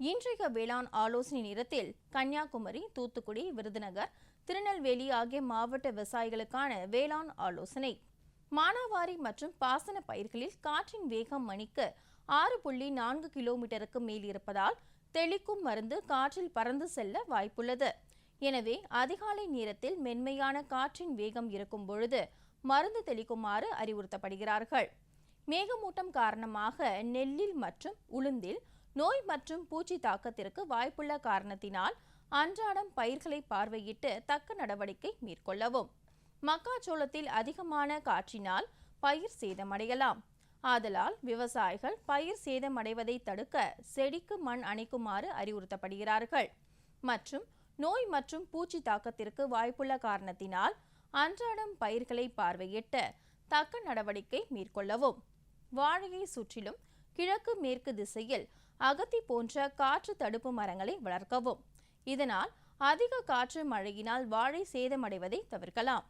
இன்றைய வேளாண் ஆலோசனை நேரத்தில் கன்னியாகுமரி தூத்துக்குடி விருதுநகர் திருநெல்வேலி ஆகிய மாவட்ட விவசாயிகளுக்கான வேளாண் ஆலோசனை. மானாவாரி மற்றும் பாசன பயிர்களில் காற்றின் வேகம் மணிக்கு ஆறு புள்ளி நான்கு கிலோமீட்டருக்கு மேல் இருப்பதால் தெளிக்கும் மருந்து காற்றில் பறந்து செல்ல வாய்ப்புள்ளது. எனவே அதிகாலை நேரத்தில் மென்மையான காற்றின் வேகம் இருக்கும் பொழுது மருந்து தெளிக்குமாறு அறிவுறுத்தப்படுகிறார்கள். மேகமூட்டம் காரணமாக நெல்லில் மற்றும் உளுந்தில் நோய் மற்றும் பூச்சி தாக்கத்திற்கு வாய்ப்புள்ள காரணத்தினால் அன்றாடம் பயிர்களை பார்வையிட்டு தக்க நடவடிக்கை மேற்கொள்ளவும். மக்காச்சோளத்தில் அதிகமான காற்றினால் பயிர் சேதமடையலாம். ஆதலால் விவசாயிகள் பயிர் சேதமடைவதை தடுக்க செடிக்கு மண் அணைக்குமாறு அறிவுறுத்தப்படுகிறார்கள். மற்றும் நோய் மற்றும் பூச்சி தாக்கத்திற்கு வாய்ப்புள்ள காரணத்தினால் அன்றாடம் பயிர்களை பார்வையிட்டு தக்க நடவடிக்கை மேற்கொள்ளவும். வாழையை சுற்றிலும் கிழக்கு மேற்கு திசையில் அகத்தி போன்ற காற்று தடுப்பு மரங்களை வளர்க்கவும். இதனால் அதிக காற்று மழையினால் வாழை சேதமடைவதை தவிர்க்கலாம்.